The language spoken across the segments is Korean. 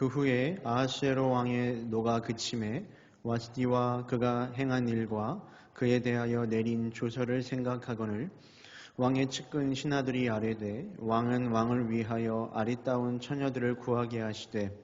그 후에 아하수에로 왕의 노가 그침에 와스디와 그가 행한 일과 그에 대하여 내린 조서를 생각하거늘 왕의 측근 신하들이 아뢰되 왕은 왕을 위하여 아리따운 처녀들을 구하게 하시되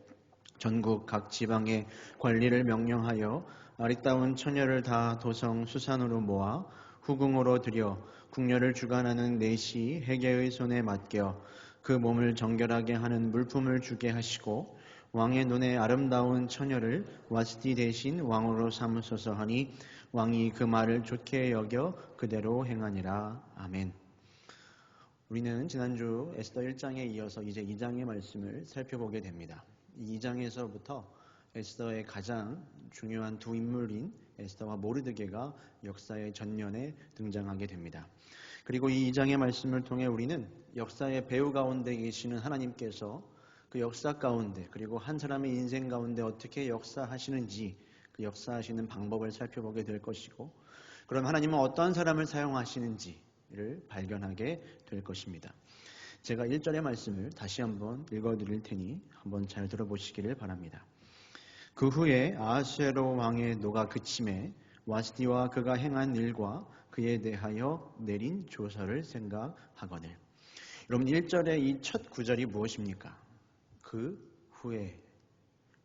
전국 각 지방의 관리를 명령하여 아리따운 처녀를 다 도성 수산으로 모아 후궁으로 들여 궁녀를 주관하는 내시 해계의 손에 맡겨 그 몸을 정결하게 하는 물품을 주게 하시고 왕의 눈에 아름다운 처녀를 와스티 대신 왕으로 삼으소서 하니 왕이 그 말을 좋게 여겨 그대로 행하니라. 아멘. 우리는 지난주 에스더 1장에 이어서 이제 2장의 말씀을 살펴보게 됩니다. 이 2장에서부터 에스더의 가장 중요한 두 인물인 에스더와 모르드게가 역사의 전면에 등장하게 됩니다. 그리고 이 2장의 말씀을 통해 우리는 역사의 배우 가운데 계시는 하나님께서 그 역사 가운데 그리고 한 사람의 인생 가운데 어떻게 역사하시는지 그 역사하시는 방법을 살펴보게 될 것이고 그럼 하나님은 어떠한 사람을 사용하시는지를 발견하게 될 것입니다. 제가 1절의 말씀을 다시 한번 읽어드릴 테니 한번 잘 들어보시기를 바랍니다. 그 후에 아하수에로 왕의 노가 그침에 와스디와 그가 행한 일과 그에 대하여 내린 조서를 생각하거늘. 여러분 1절의 이 첫 구절이 무엇입니까? 그 후에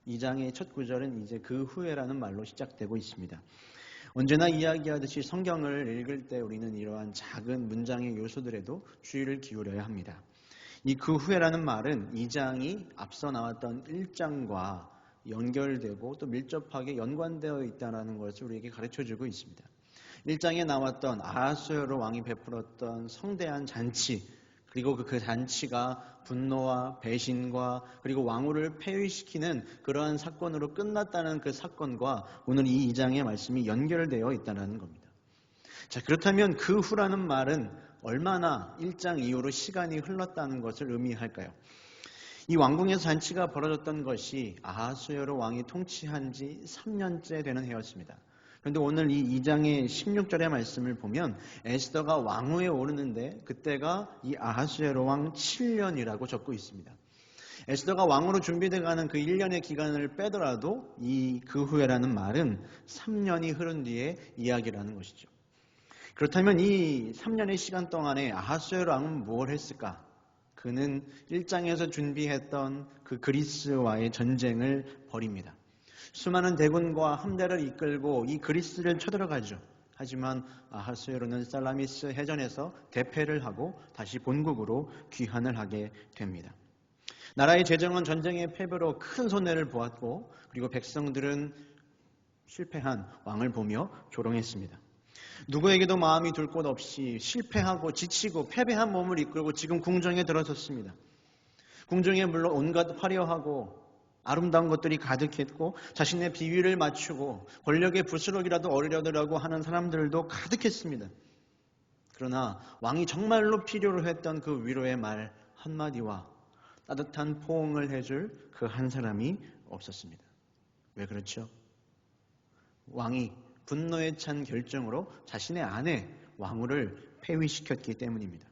2장의 첫 구절은 이제 그 후에라는 말로 시작되고 있습니다. 언제나 이야기하듯이 성경을 읽을 때 우리는 이러한 작은 문장의 요소들에도 주의를 기울여야 합니다. 이 그 후에라는 말은 2장이 앞서 나왔던 1장과 연결되고 또 밀접하게 연관되어 있다는 것을 우리에게 가르쳐 주고 있습니다. 1장에 나왔던 아하수에로 왕이 베풀었던 성대한 잔치 그리고 그, 그 잔치가 분노와 배신과 그리고 왕후를 폐위시키는 그러한 사건으로 끝났다는 그 사건과 오늘 이 2장의 말씀이 연결되어 있다는 겁니다. 자, 그렇다면 그 후라는 말은 얼마나 1장 이후로 시간이 흘렀다는 것을 의미할까요? 이 왕궁에서 잔치가 벌어졌던 것이 아하수여로 왕이 통치한 지 3년째 되는 해였습니다. 그런데 오늘 이 2장의 16절의 말씀을 보면 에스더가 왕후에 오르는데 그때가 이 아하수에로 왕 7년이라고 적고 있습니다. 에스더가 왕으로 준비돼 가는 그 1년의 기간을 빼더라도 이 그 후에라는 말은 3년이 흐른 뒤에 이야기라는 것이죠. 그렇다면 이 3년의 시간 동안에 아하수에로 왕은 무엇 했을까? 그는 1장에서 준비했던 그 그리스와의 전쟁을 벌입니다. 수많은 대군과 함대를 이끌고 이 그리스를 쳐들어가죠. 하지만 아하수에로는 살라미스 해전에서 대패를 하고 다시 본국으로 귀환을 하게 됩니다. 나라의 재정은 전쟁의 패배로 큰 손해를 보았고 그리고 백성들은 실패한 왕을 보며 조롱했습니다. 누구에게도 마음이 둘 곳 없이 실패하고 지치고 패배한 몸을 이끌고 지금 궁정에 들어섰습니다. 궁정에 물론 온갖 화려하고 아름다운 것들이 가득했고 자신의 비위를 맞추고 권력의 부스럭이라도 얻으려고 하는 사람들도 가득했습니다. 그러나 왕이 정말로 필요로 했던 그 위로의 말 한마디와 따뜻한 포옹을 해줄 그 한 사람이 없었습니다. 왜 그렇죠? 왕이 분노에 찬 결정으로 자신의 아내 왕후를 폐위시켰기 때문입니다.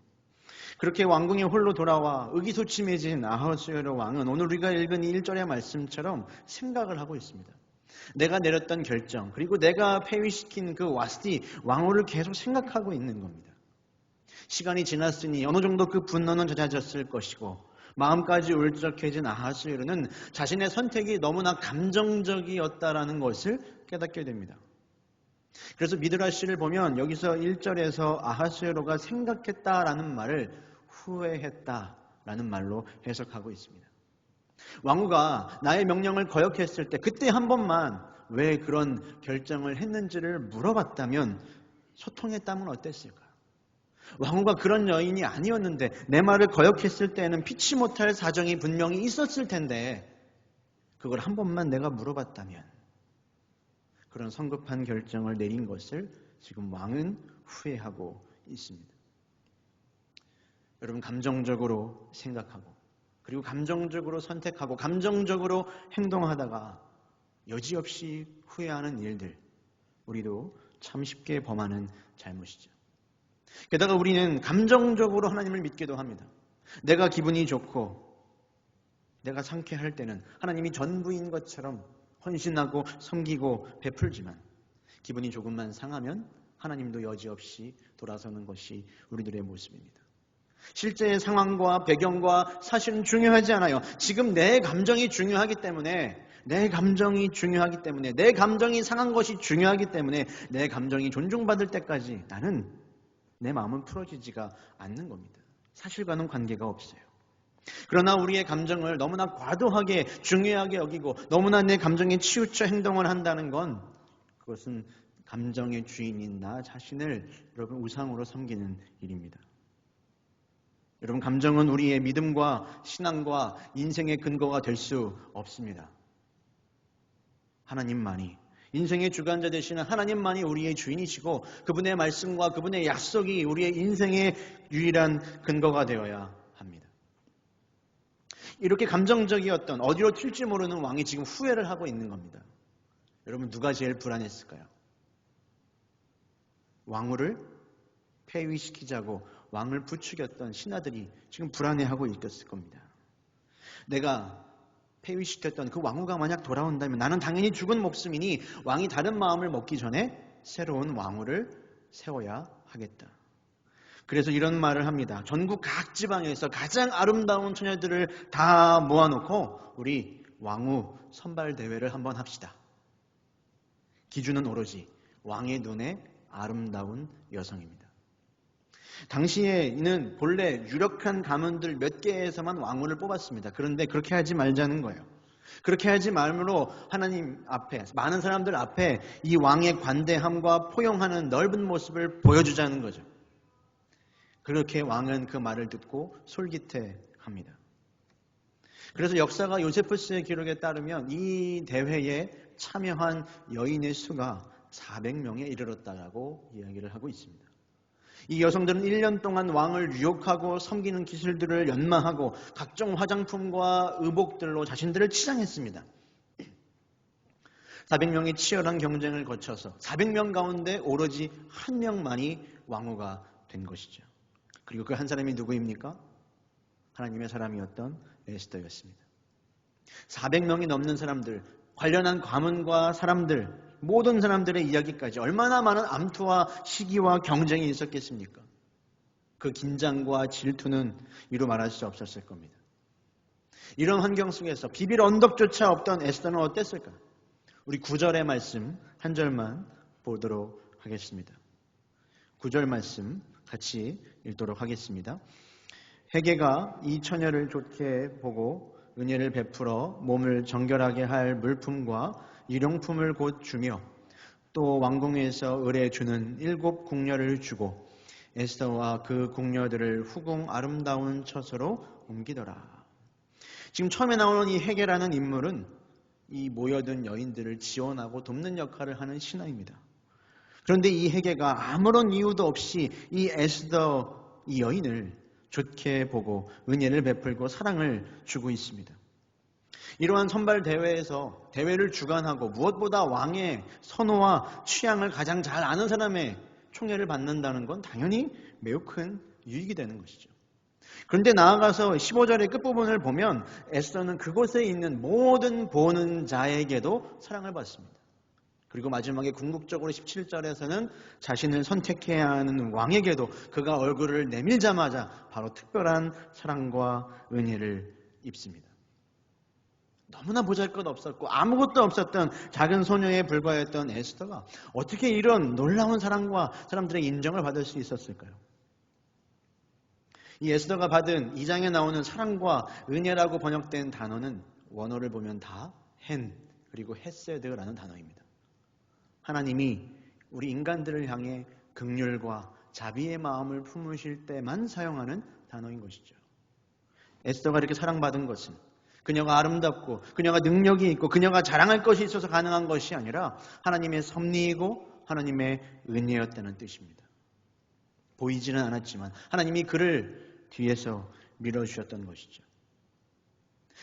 그렇게 왕궁에 홀로 돌아와 의기소침해진 아하수에로 왕은 오늘 우리가 읽은 1절의 말씀처럼 생각을 하고 있습니다. 내가 내렸던 결정 그리고 내가 폐위시킨 그 와스디 왕후를 계속 생각하고 있는 겁니다. 시간이 지났으니 어느 정도 그 분노는 잦아졌을 것이고 마음까지 울적해진 아하수에로는 자신의 선택이 너무나 감정적이었다라는 것을 깨닫게 됩니다. 그래서 미드라시를 보면 여기서 1절에서 아하수에로가 생각했다라는 말을 후회했다라는 말로 해석하고 있습니다. 왕후가 나의 명령을 거역했을 때 그때 한 번만 왜 그런 결정을 했는지를 물어봤다면 소통했다면 어땠을까? 왕후가 그런 여인이 아니었는데 내 말을 거역했을 때는 피치 못할 사정이 분명히 있었을 텐데 그걸 한 번만 내가 물어봤다면 그런 성급한 결정을 내린 것을 지금 왕은 후회하고 있습니다. 여러분 감정적으로 생각하고 그리고 감정적으로 선택하고 감정적으로 행동하다가 여지없이 후회하는 일들 우리도 참 쉽게 범하는 잘못이죠. 게다가 우리는 감정적으로 하나님을 믿기도 합니다. 내가 기분이 좋고 내가 상쾌할 때는 하나님이 전부인 것처럼 헌신하고 섬기고 베풀지만 기분이 조금만 상하면 하나님도 여지없이 돌아서는 것이 우리들의 모습입니다. 실제의 상황과 배경과 사실은 중요하지 않아요. 지금 내 감정이 중요하기 때문에 내 감정이 중요하기 때문에 내 감정이 상한 것이 중요하기 때문에 내 감정이 존중받을 때까지 나는 내 마음은 풀어지지가 않는 겁니다. 사실과는 관계가 없어요. 그러나 우리의 감정을 너무나 과도하게 중요하게 여기고 너무나 내 감정에 치우쳐 행동을 한다는 건 그것은 감정의 주인인 나 자신을 여러분 우상으로 섬기는 일입니다. 여러분 감정은 우리의 믿음과 신앙과 인생의 근거가 될 수 없습니다. 하나님만이 인생의 주관자 되시는 하나님만이 우리의 주인이시고 그분의 말씀과 그분의 약속이 우리의 인생의 유일한 근거가 되어야 합니다. 이렇게 감정적이었던 어디로 튈지 모르는 왕이 지금 후회를 하고 있는 겁니다. 여러분 누가 제일 불안했을까요? 왕후를 폐위시키자고 왕을 부추겼던 신하들이 지금 불안해하고 있었을 겁니다. 내가 폐위시켰던 그 왕후가 만약 돌아온다면 나는 당연히 죽은 목숨이니 왕이 다른 마음을 먹기 전에 새로운 왕후를 세워야 하겠다. 그래서 이런 말을 합니다. 전국 각 지방에서 가장 아름다운 처녀들을 다 모아놓고 우리 왕후 선발 대회를 한번 합시다. 기준은 오로지 왕의 눈에 아름다운 여성입니다. 당시에는 본래 유력한 가문들 몇 개에서만 왕후를 뽑았습니다. 그런데 그렇게 하지 말자는 거예요. 그렇게 하지 말므로 하나님 앞에 많은 사람들 앞에 이 왕의 관대함과 포용하는 넓은 모습을 보여주자는 거죠. 그렇게 왕은 그 말을 듣고 솔깃해합니다. 그래서 역사가 요세프스의 기록에 따르면 이 대회에 참여한 여인의 수가 400명에 이르렀다고 이야기를 하고 있습니다. 이 여성들은 1년 동안 왕을 유혹하고 섬기는 기술들을 연마하고 각종 화장품과 의복들로 자신들을 치장했습니다. 400명의 치열한 경쟁을 거쳐서 400명 가운데 오로지 한 명만이 왕후가 된 것이죠. 그리고 그 한 사람이 누구입니까? 하나님의 사람이었던 에스더였습니다. 400명이 넘는 사람들, 관련한 가문과 사람들, 모든 사람들의 이야기까지 얼마나 많은 암투와 시기와 경쟁이 있었겠습니까? 그 긴장과 질투는 이루 말할 수 없었을 겁니다. 이런 환경 속에서 비빌 언덕조차 없던 에스더는 어땠을까? 우리 구절의 말씀 한 절만 보도록 하겠습니다. 구절 말씀 같이 읽도록 하겠습니다. 해계가 이 처녀를 좋게 보고 은혜를 베풀어 몸을 정결하게 할 물품과 일용품을 곧 주며 또 왕궁에서 의뢰 주는 일곱 궁녀를 주고 에스더와 그 궁녀들을 후궁 아름다운 처소로 옮기더라. 지금 처음에 나오는 이 해계라는 인물은 이 모여든 여인들을 지원하고 돕는 역할을 하는 신하입니다. 그런데 이 해계가 아무런 이유도 없이 이 에스더 이 여인을 좋게 보고 은혜를 베풀고 사랑을 주고 있습니다. 이러한 선발 대회에서 대회를 주관하고 무엇보다 왕의 선호와 취향을 가장 잘 아는 사람의 총애를 받는다는 건 당연히 매우 큰 유익이 되는 것이죠. 그런데 나아가서 15절의 끝부분을 보면 에스더는 그곳에 있는 모든 보는 자에게도 사랑을 받습니다. 그리고 마지막에 궁극적으로 17절에서는 자신을 선택해야 하는 왕에게도 그가 얼굴을 내밀자마자 바로 특별한 사랑과 은혜를 입습니다. 너무나 보잘것 없었고 아무것도 없었던 작은 소녀에 불과했던 에스더가 어떻게 이런 놀라운 사랑과 사람들의 인정을 받을 수 있었을까요? 이 에스더가 받은 이 장에 나오는 사랑과 은혜라고 번역된 단어는 원어를 보면 다 헨 그리고 헤세드라는 단어입니다. 하나님이 우리 인간들을 향해 극률과 자비의 마음을 품으실 때만 사용하는 단어인 것이죠. 에스더가 이렇게 사랑받은 것은 그녀가 아름답고 그녀가 능력이 있고 그녀가 자랑할 것이 있어서 가능한 것이 아니라 하나님의 섭리이고 하나님의 은혜였다는 뜻입니다. 보이지는 않았지만 하나님이 그를 뒤에서 밀어주셨던 것이죠.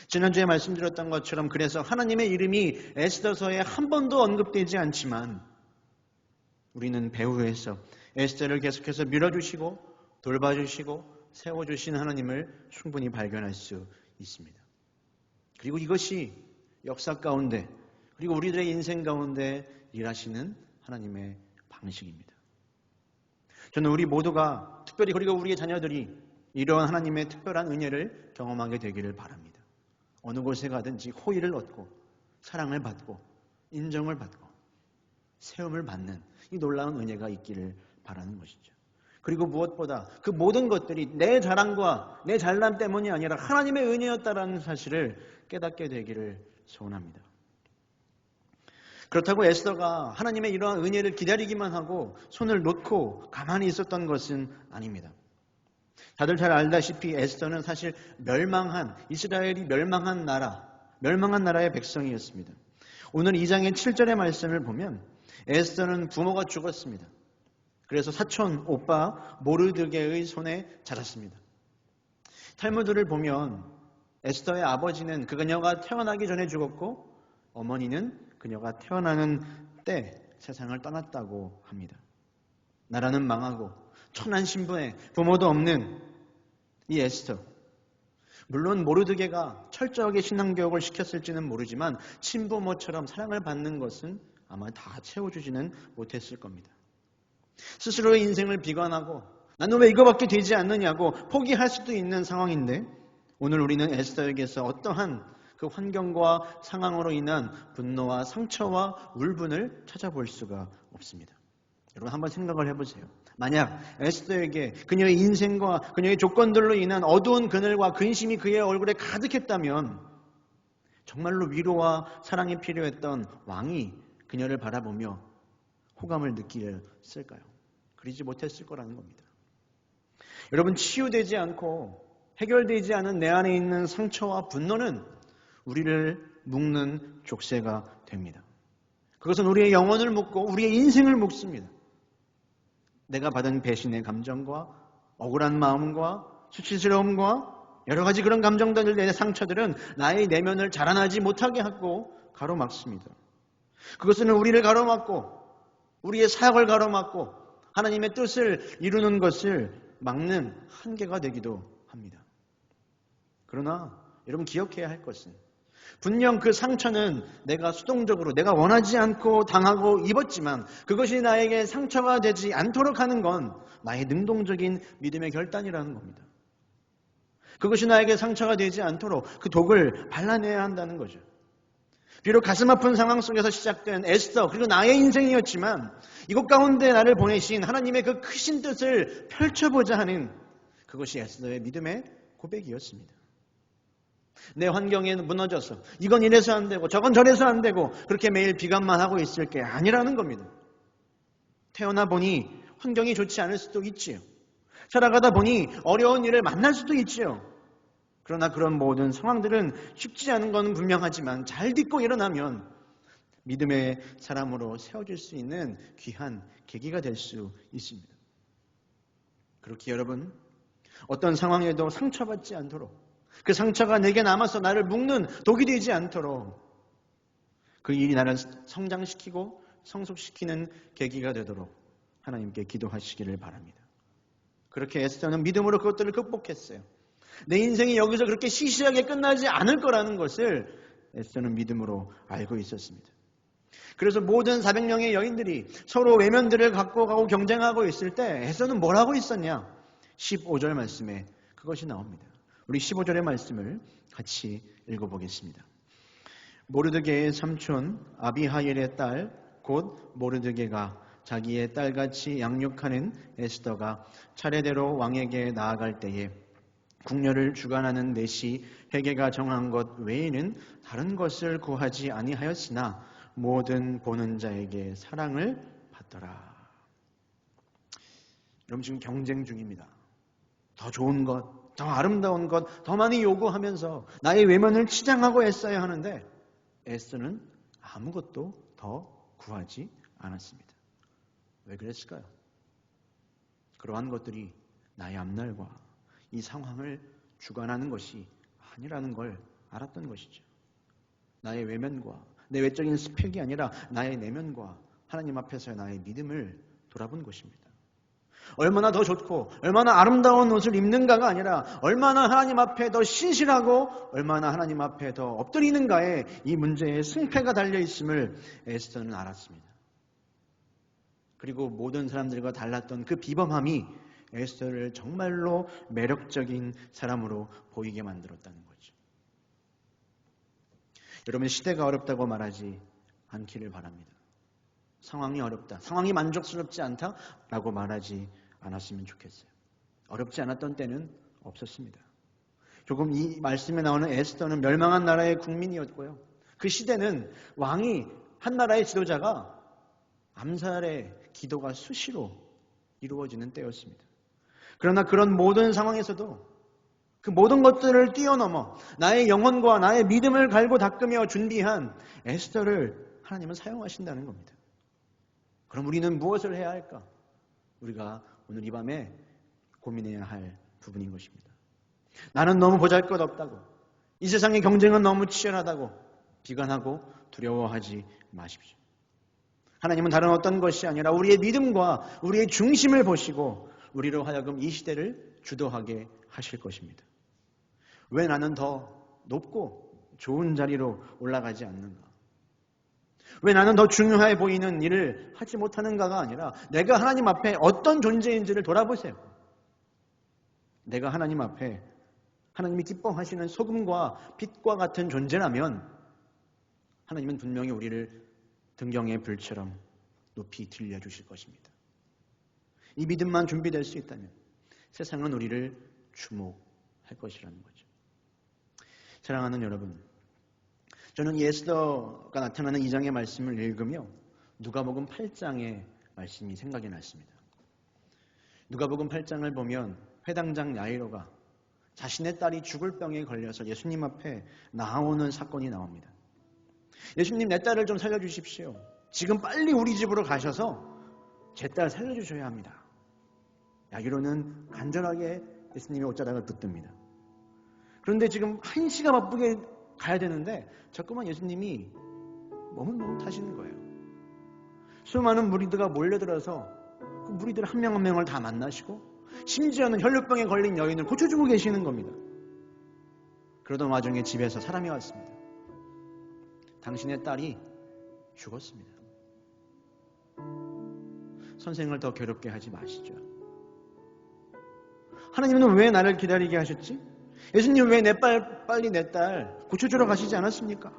지난주에 말씀드렸던 것처럼 그래서 하나님의 이름이 에스더서에 한 번도 언급되지 않지만 우리는 배후에서 에스더를 계속해서 밀어주시고 돌봐주시고 세워주신 하나님을 충분히 발견할 수 있습니다. 그리고 이것이 역사 가운데 그리고 우리들의 인생 가운데 일하시는 하나님의 방식입니다. 저는 우리 모두가 특별히 그리고 우리의 자녀들이 이러한 하나님의 특별한 은혜를 경험하게 되기를 바랍니다. 어느 곳에 가든지 호의를 얻고 사랑을 받고 인정을 받고 세움을 받는 이 놀라운 은혜가 있기를 바라는 것이죠. 그리고 무엇보다 그 모든 것들이 내 자랑과 내 잘남 때문이 아니라 하나님의 은혜였다라는 사실을 깨닫게 되기를 소원합니다. 그렇다고 에스더가 하나님의 이러한 은혜를 기다리기만 하고 손을 놓고 가만히 있었던 것은 아닙니다. 다들 잘 알다시피 에스더는 사실 멸망한 이스라엘이 멸망한 나라, 멸망한 나라의 백성이었습니다. 오늘 2장의 7절의 말씀을 보면 에스더는 부모가 죽었습니다. 그래서 사촌 오빠 모르드게의 손에 자랐습니다. 탈무드를 보면 에스더의 아버지는 그녀가 태어나기 전에 죽었고 어머니는 그녀가 태어나는 때 세상을 떠났다고 합니다. 나라는 망하고 천한 신분에 부모도 없는 이 에스터. 물론 모르드게가 철저하게 신앙교육을 시켰을지는 모르지만 친부모처럼 사랑을 받는 것은 아마 다 채워주지는 못했을 겁니다. 스스로의 인생을 비관하고 나는 왜 이거밖에 되지 않느냐고 포기할 수도 있는 상황인데 오늘 우리는 에스더에게서 어떠한 그 환경과 상황으로 인한 분노와 상처와 울분을 찾아볼 수가 없습니다. 여러분 한번 생각을 해보세요. 만약 에스더에게 그녀의 인생과 그녀의 조건들로 인한 어두운 그늘과 근심이 그의 얼굴에 가득했다면 정말로 위로와 사랑이 필요했던 왕이 그녀를 바라보며 호감을 느끼었을까요? 그러지 못했을 거라는 겁니다. 여러분 치유되지 않고 해결되지 않은 내 안에 있는 상처와 분노는 우리를 묶는 족쇄가 됩니다. 그것은 우리의 영혼을 묶고 우리의 인생을 묶습니다. 내가 받은 배신의 감정과 억울한 마음과 수치스러움과 여러 가지 그런 감정들, 내 상처들은 나의 내면을 자라나지 못하게 하고 가로막습니다. 그것은 우리를 가로막고 우리의 사역을 가로막고 하나님의 뜻을 이루는 것을 막는 한계가 되기도 합니다. 그러나 여러분 기억해야 할 것은 분명 그 상처는 내가 수동적으로 내가 원하지 않고 당하고 입었지만 그것이 나에게 상처가 되지 않도록 하는 건 나의 능동적인 믿음의 결단이라는 겁니다. 그것이 나에게 상처가 되지 않도록 그 독을 발라내야 한다는 거죠. 비록 가슴 아픈 상황 속에서 시작된 에스더 그리고 나의 인생이었지만 이곳 가운데 나를 보내신 하나님의 그 크신 뜻을 펼쳐보자 하는 그것이 에스더의 믿음의 고백이었습니다. 내 환경에 무너져서 이건 이래서 안 되고 저건 저래서 안 되고 그렇게 매일 비관만 하고 있을 게 아니라는 겁니다. 태어나 보니 환경이 좋지 않을 수도 있지요. 살아가다 보니 어려운 일을 만날 수도 있지요. 그러나 그런 모든 상황들은 쉽지 않은 것은 분명하지만 잘 딛고 일어나면 믿음의 사람으로 세워질 수 있는 귀한 계기가 될 수 있습니다. 그렇게 여러분 어떤 상황에도 상처받지 않도록 그 상처가 내게 남아서 나를 묶는 독이 되지 않도록 그 일이 나를 성장시키고 성숙시키는 계기가 되도록 하나님께 기도하시기를 바랍니다. 그렇게 에스더는 믿음으로 그것들을 극복했어요. 내 인생이 여기서 그렇게 시시하게 끝나지 않을 거라는 것을 에스더는 믿음으로 알고 있었습니다. 그래서 모든 400명의 여인들이 서로 외면들을 갖고 가고 경쟁하고 있을 때 에스더는 뭘 하고 있었냐? 15절 말씀에 그것이 나옵니다. 우리 15절의 말씀을 같이 읽어보겠습니다. 모르드게의 삼촌 아비하엘의 딸 곧 모르드게가 자기의 딸같이 양육하는 에스더가 차례대로 왕에게 나아갈 때에 궁녀를 주관하는 내시 회계가 정한 것 외에는 다른 것을 구하지 아니하였으나 모든 보는 자에게 사랑을 받더라. 여러분 지금 경쟁 중입니다. 더 좋은 것, 더 아름다운 것, 더 많이 요구하면서 나의 외면을 치장하고 애써야 하는데 애쓰는 아무것도 더 구하지 않았습니다. 왜 그랬을까요? 그러한 것들이 나의 앞날과 이 상황을 주관하는 것이 아니라는 걸 알았던 것이죠. 나의 외면과 내 외적인 스펙이 아니라 나의 내면과 하나님 앞에서의 나의 믿음을 돌아본 것입니다. 얼마나 더 좋고 얼마나 아름다운 옷을 입는가가 아니라 얼마나 하나님 앞에 더 신실하고 얼마나 하나님 앞에 더 엎드리는가에 이 문제의 승패가 달려 있음을 에스더는 알았습니다. 그리고 모든 사람들과 달랐던 그 비범함이 에스더를 정말로 매력적인 사람으로 보이게 만들었다는 거죠. 여러분 시대가 어렵다고 말하지 않기를 바랍니다. 상황이 어렵다. 상황이 만족스럽지 않다라고 말하지 않았으면 좋겠어요. 어렵지 않았던 때는 없었습니다. 조금 이 말씀에 나오는 에스더는 멸망한 나라의 국민이었고요. 그 시대는 왕이 한 나라의 지도자가 암살의 기도가 수시로 이루어지는 때였습니다. 그러나 그런 모든 상황에서도 그 모든 것들을 뛰어넘어 나의 영혼과 나의 믿음을 갈고 닦으며 준비한 에스더를 하나님은 사용하신다는 겁니다. 그럼 우리는 무엇을 해야 할까? 우리가 오늘 이 밤에 고민해야 할 부분인 것입니다. 나는 너무 보잘 것 없다고. 이 세상의 경쟁은 너무 치열하다고 비관하고 두려워하지 마십시오. 하나님은 다른 어떤 것이 아니라 우리의 믿음과 우리의 중심을 보시고 우리로 하여금 이 시대를 주도하게 하실 것입니다. 왜 나는 더 높고 좋은 자리로 올라가지 않는가? 왜 나는 더 중요해 보이는 일을 하지 못하는가가 아니라 내가 하나님 앞에 어떤 존재인지를 돌아보세요. 내가 하나님 앞에 하나님이 기뻐하시는 소금과 빛과 같은 존재라면 하나님은 분명히 우리를 등경의 불처럼 높이 들려주실 것입니다. 이 믿음만 준비될 수 있다면 세상은 우리를 주목할 것이라는 거죠. 사랑하는 여러분, 저는 예스더가 나타나는 이 장의 말씀을 읽으며 누가복음 8장의 말씀이 생각이 났습니다. 누가복음 8장을 보면 회당장 야이로가 자신의 딸이 죽을 병에 걸려서 예수님 앞에 나오는 사건이 나옵니다. 예수님 내 딸을 좀 살려주십시오. 지금 빨리 우리 집으로 가셔서 제 딸 살려주셔야 합니다. 야기로는 간절하게 예수님의 옷자락을 붙듭니다. 그런데 지금 한 시가 바쁘게 가야 되는데 자꾸만 예수님이 머뭇머뭇하시는 거예요. 수많은 무리들과 몰려들어서 그 무리들 한 명 한 명을 다 만나시고 심지어는 혈류병에 걸린 여인을 고쳐주고 계시는 겁니다. 그러던 와중에 집에서 사람이 왔습니다. 당신의 딸이 죽었습니다. 선생을 더 괴롭게 하지 마시죠. 하나님은 왜 나를 기다리게 하셨지? 예수님 왜내 딸, 빨리 내 딸 고쳐주러 가시지 않았습니까?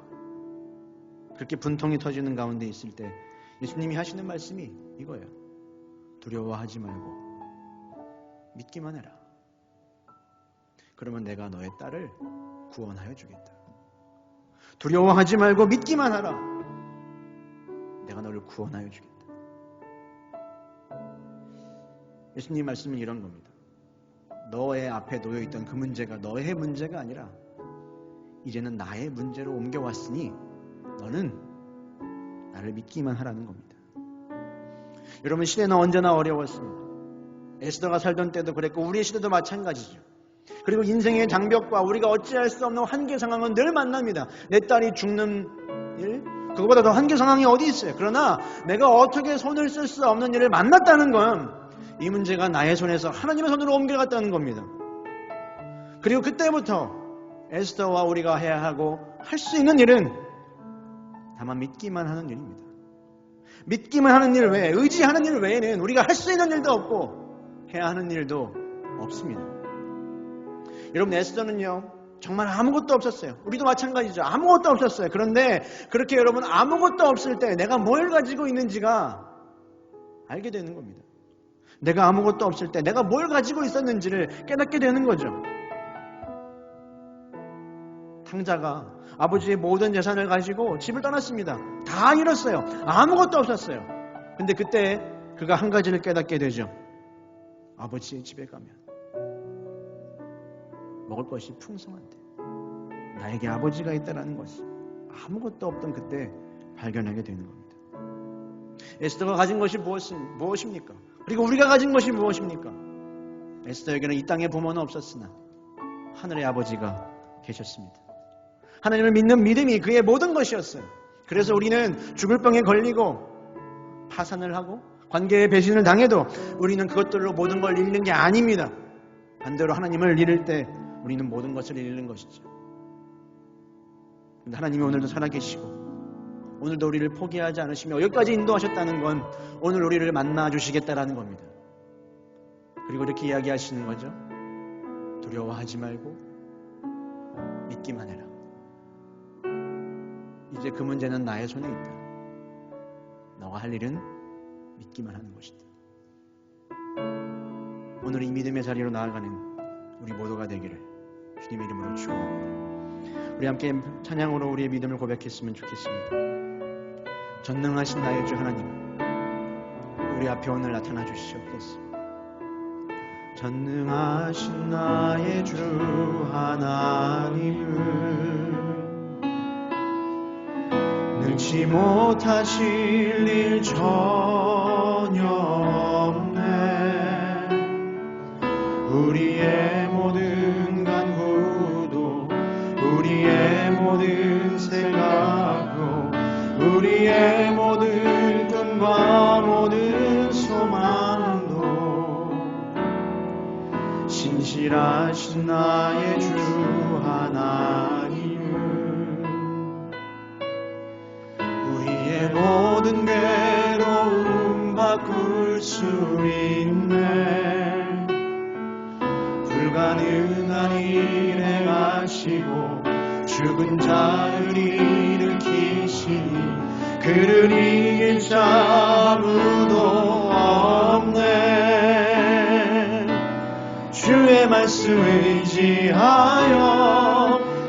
그렇게 분통이 터지는 가운데 있을 때 예수님이 하시는 말씀이 이거예요. 두려워하지 말고 믿기만 해라. 그러면 내가 너의 딸을 구원하여 주겠다. 두려워하지 말고 믿기만 하라. 내가 너를 구원하여 주겠다. 예수님 말씀은 이런 겁니다. 너의 앞에 놓여 있던 그 문제가 너의 문제가 아니라 이제는 나의 문제로 옮겨왔으니 너는 나를 믿기만 하라는 겁니다. 여러분 시대는 언제나 어려웠습니다. 에스더가 살던 때도 그랬고 우리의 시대도 마찬가지죠. 그리고 인생의 장벽과 우리가 어찌할 수 없는 한계 상황은 늘 만납니다. 내 딸이 죽는 일, 그거보다 더 한계 상황이 어디 있어요. 그러나 내가 어떻게 손을 쓸 수 없는 일을 만났다는 건 이 문제가 나의 손에서 하나님의 손으로 옮겨갔다는 겁니다. 그리고 그때부터 에스더와 우리가 해야 하고 할 수 있는 일은 다만 믿기만 하는 일입니다. 믿기만 하는 일 외에, 의지하는 일 외에는 우리가 할 수 있는 일도 없고 해야 하는 일도 없습니다. 여러분, 에스더는요, 정말 아무것도 없었어요. 우리도 마찬가지죠. 아무것도 없었어요. 그런데 그렇게 여러분 아무것도 없을 때 내가 뭘 가지고 있는지가 알게 되는 겁니다. 내가 아무것도 없을 때 내가 뭘 가지고 있었는지를 깨닫게 되는 거죠. 탕자가 아버지의 모든 재산을 가지고 집을 떠났습니다. 다 잃었어요. 아무것도 없었어요. 근데 그때 그가 한 가지를 깨닫게 되죠. 아버지의 집에 가면 먹을 것이 풍성한데 나에게 아버지가 있다는 것을 아무것도 없던 그때 발견하게 되는 겁니다. 에스더가 가진 것이 무엇, 무엇입니까? 그리고 우리가 가진 것이 무엇입니까? 에스더에게는 이 땅에 부모는 없었으나 하늘의 아버지가 계셨습니다. 하나님을 믿는 믿음이 그의 모든 것이었어요. 그래서 우리는 죽을 병에 걸리고 파산을 하고 관계의 배신을 당해도 우리는 그것들로 모든 걸 잃는 게 아닙니다. 반대로 하나님을 잃을 때 우리는 모든 것을 잃는 것이죠. 근데 하나님이 오늘도 살아계시고 오늘도 우리를 포기하지 않으시며 여기까지 인도하셨다는 건 오늘 우리를 만나 주시겠다라는 겁니다. 그리고 이렇게 이야기하시는 거죠. 두려워하지 말고 믿기만 해라. 이제 그 문제는 나의 손에 있다. 너가 할 일은 믿기만 하는 것이다. 오늘 이 믿음의 자리로 나아가는 우리 모두가 되기를 주님의 이름으로 축원합니다. 우리 함께 찬양으로 우리의 믿음을 고백했으면 좋겠습니다. 전능하신 나의 주 하나님, 우리 앞에 오늘 나타나 주시옵소서. 전능하신 나의 주 하나님을 능치 못하실 일 전혀 없네 우리의 모든 간구도 우리의 모든 생각도 우리의 신실하신 나의 주 하나님은 우리의 모든 괴로움 바꿀 수 있네. 불가능한 일 행하시고 죽은 자를 일으키시니 그를 이길 자 아무도 없네 주의 말씀 의지하여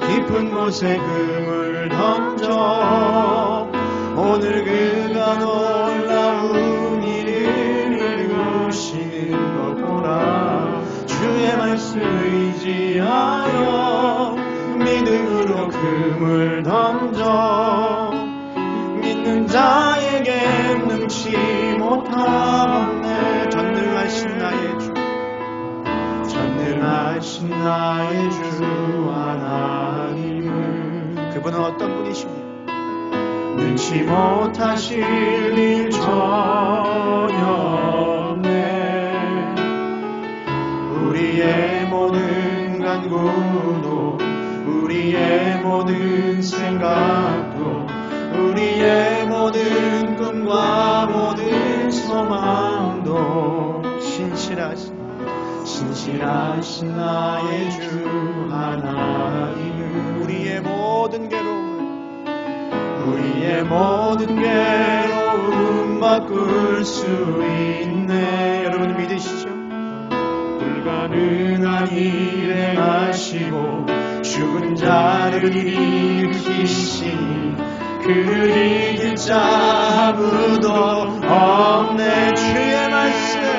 깊은 곳에 금을 던져 오늘 그가 놀라운 일을 이루시는 것 보라 주의 말씀 의지하여 믿음으로 금을 던져 믿는 자에게 능치 못함네. 전능하신 나의 주 전능하신 나의 주 하나님은 그분은 어떤 분이십니까? 능치 못하실 일전 신실하신 나의 주 하나님은 우리의 모든 괴로움을 우리의 모든 괴로움 바꿀 수 있네. 여러분 믿으시죠? 불가능한 일 행하시고 죽은 자를 일으키시니 그를 이길 자 아무도 없네. 주의 말씀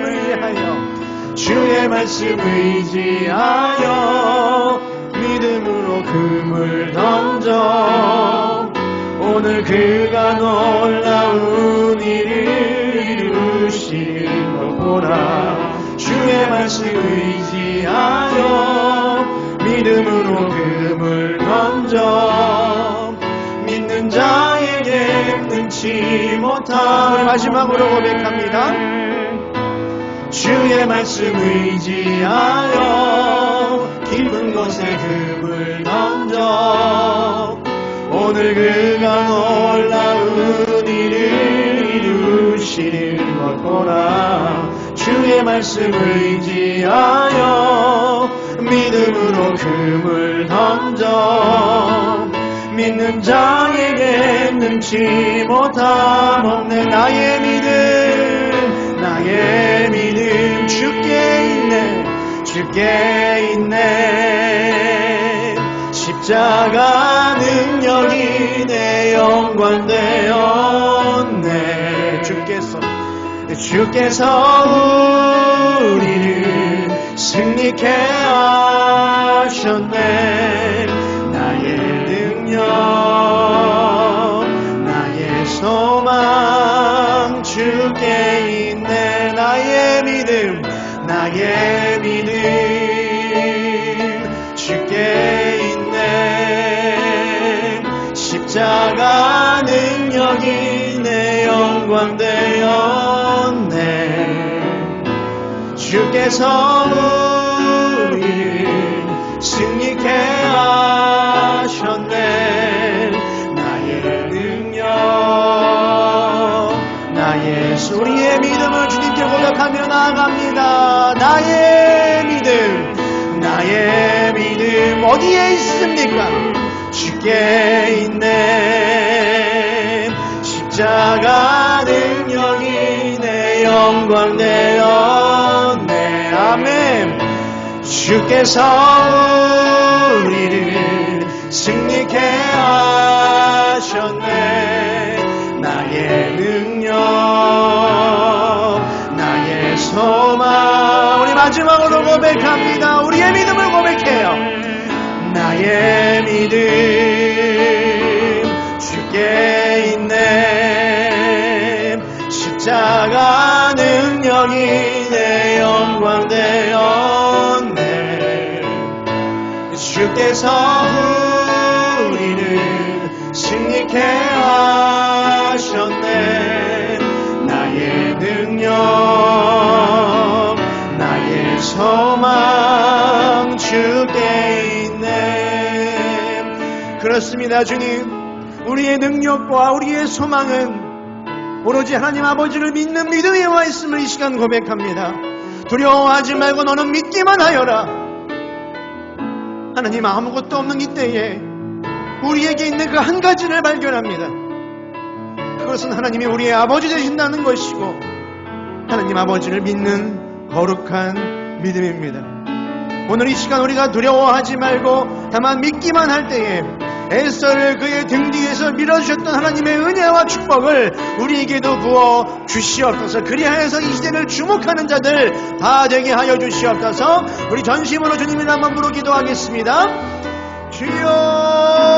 주의 말씀 의지하여 믿음으로 금을 던져 오늘 그가 놀라운 일을 이루신 것 보라 주의 말씀 의지하여 믿음으로 금을 던져 믿는 자에게 능치 못함을 마지막으로 고백합니다 주의 말씀 의지하여 깊은 곳에 금을 던져 오늘 그가 놀라운 일을 이루시는 것 보라 주의 말씀 의지하여 믿음으로 금을 던져 믿는 자에게 능치 못함 없네 나의 믿음 나의 주께 있네. 십자가 능력이 내 영광 되었네. 주께서 주께서 우리를 승리케 하셨네 주께서 우리를 승리케 하셨네. 나의 능력 나의 소리의 믿음을 주님께 고백하며 나아갑니다. 나의 믿음 나의 믿음 어디에 있습니까? 주께 있네. 십자가 능력이 내 영광 되었네 아멘. 주께서 우리를 승리케 하셨네. 나의 능력 나의 소망. 우리 마지막으로 고백합니다. 우리의 믿음을 고백해요. 나의 믿음 주께 있네. 십자 주께서 우리를 승리케 하셨네. 나의 능력 나의 소망 주께 있네. 그렇습니다 주님. 우리의 능력과 우리의 소망은 오로지 하나님 아버지를 믿는 믿음에 와 있음을 이 시간 고백합니다. 두려워하지 말고 너는 믿기만 하여라 하나님 아무것도 없는 이 때에 우리에게 있는 그 한 가지를 발견합니다. 그것은 하나님이 우리의 아버지 되신다는 것이고 하나님 아버지를 믿는 거룩한 믿음입니다. 오늘 이 시간 우리가 두려워하지 말고 다만 믿기만 할 때에 에스더를 그의 등 뒤에서 밀어주셨던 하나님의 은혜와 축복을 우리에게도 부어 주시옵소서. 그리하여서 이 시대를 주목하는 자들 다 되게 하여 주시옵소서. 우리 전심으로 주님의 나만 부르 기도하겠습니다. 주여